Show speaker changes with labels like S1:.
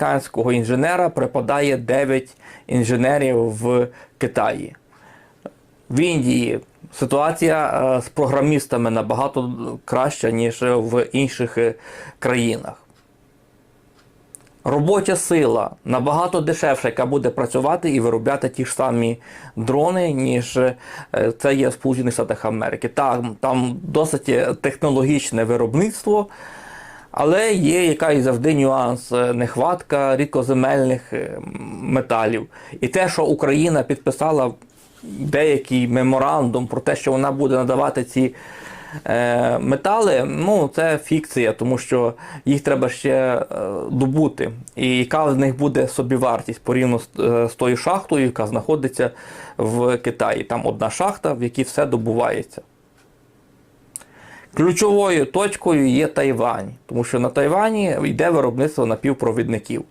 S1: американського інженера припадає 9 інженерів в Китаї. В Індії ситуація е, з програмістами набагато краща, ніж в інших е, країнах. Робоча сила набагато дешевша, яка буде працювати і виробляти ті ж самі дрони, ніж е, це є в Сполучених Штатах Америки. Там, там досить технологічне виробництво, але є якась завжди нюанс, е, нехватка рідкоземельних е, металів. І те, що Україна підписала деякий меморандум про те, що вона буде надавати ці е, метали, ну це фікція, тому що їх треба ще е, добути. І яка з них буде собівартість порівняно з тою шахтою, яка знаходиться в Китаї. Там одна шахта, в якій все добувається. Ключовою точкою є Тайвань, тому що на Тайвані йде виробництво напівпровідників.